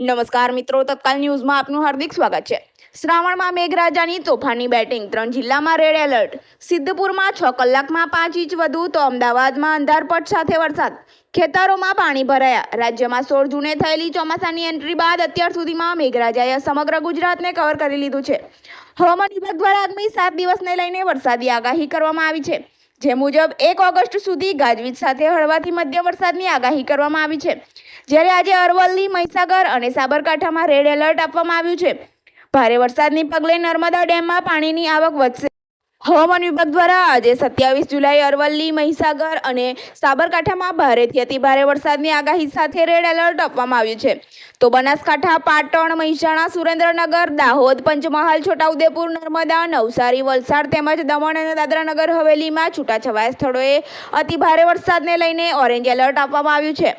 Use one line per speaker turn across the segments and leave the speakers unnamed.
નમસ્કાર મિત્રો, તત્કાલ ન્યૂઝમાં આપનું હાર્દિક સ્વાગત છે. શ્રાવણમાં મેઘરાજાની તોફાની બેટિંગ, ત્રણ જિલ્લામાં રેડ એલર્ટ સિદ્ધપુરમાં છ કલાકમાં પાંચ ઇંચ વધુ તો અમદાવાદમાં અંધારપટ સાથે વરસાદ. ખેતરોમાં પાણી ભરાયા. રાજ્યમાં સોળ જૂને થયેલી ચોમાસાની એન્ટ્રી બાદ અત્યાર સુધીમાં મેઘરાજાએ સમગ્ર ગુજરાતને કવર કરી લીધું છે. હવામાન વિભાગ દ્વારા આગામી સાત દિવસને લઈને વરસાદી આગાહી કરવામાં આવી છે. જે મુજબ એક ઓગસ્ટ સુધી ગાજવીજ સાથે હળવાથી મધ્ય વરસાદની આગાહી કરવામાં આવી છે. જ્યારે આજે અરવલ્લી, મહીસાગર અને સાબરકાંઠામાં રેડ એલર્ટ આપવામાં આવ્યું છે. ભારે વરસાદની પગલે નર્મદા ડેમમાં પાણીની આવક વધશે. હવામાન વિભાગ દ્વારા આજે સત્યાવીસ જુલાઈ અરવલ્લી, મહીસાગર અને સાબરકાંઠામાં ભારેથી અતિ ભારે વરસાદની આગાહી સાથે રેડ એલર્ટ આપવામાં આવ્યું છે. તો બનાસકાંઠા, પાટણ, મહેસાણા, સુરેન્દ્રનગર, દાહોદ, પંચમહાલ, છોટાઉદેપુર, નર્મદા, નવસારી, વલસાડ તેમજ દમણ અને દાદરાનગર હવેલીમાં છૂટાછવાયા સ્થળોએ અતિ ભારે વરસાદને લઈને ઓરેન્જ એલર્ટ આપવામાં આવ્યું છે.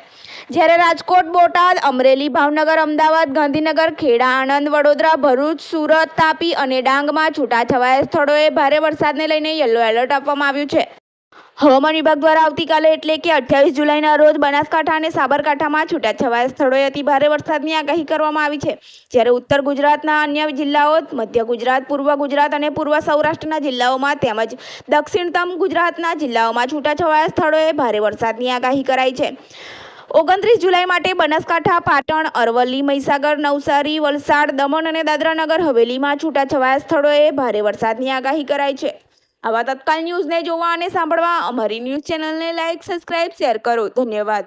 જ્યારે રાજકોટ, બોટાદ, અમરેલી, ભાવનગર, અમદાવાદ, ગાંધીનગર, ખેડા, આણંદ, વડોદરા, ભરૂચ, સુરત, તાપી અને ડાંગમાં છૂટાછવાયા સ્થળોએ ભારે વરસાદને લઈને યલો એલર્ટ આપવામાં આવ્યું છે. હવામાન વિભાગ દ્વારા આવતીકાલે એટલે કે અઠ્યાવીસ જુલાઈના રોજ બનાસકાંઠા અને સાબરકાંઠામાં છૂટાછવાયા સ્થળોએ અતિ ભારે વરસાદની આગાહી કરવામાં આવી છે. જ્યારે ઉત્તર ગુજરાતના અન્ય જિલ્લાઓ, મધ્ય ગુજરાત, પૂર્વ ગુજરાત અને પૂર્વ સૌરાષ્ટ્રના જિલ્લાઓમાં તેમજ દક્ષિણતમ ગુજરાતના જિલ્લાઓમાં છૂટાછવાયા સ્થળોએ ભારે વરસાદની આગાહી કરાઈ છે. ઓગણત્રીસ જુલાઈ માટે બનાસકાંઠા, પાટણ, અરવલ્લી, મહીસાગર, નવસારી, વલસાડ, દમણ અને દાદરાનગર હવેલીમાં છૂટાછવાયા સ્થળોએ ભારે વરસાદની આગાહી કરાઈ છે. આવા તત્કાલ ન્યૂઝને જોવા અને સાંભળવા અમારી ન્યૂઝ ચેનલને લાઇક સબસ્ક્રાઇબ, શેર કરો. ધન્યવાદ.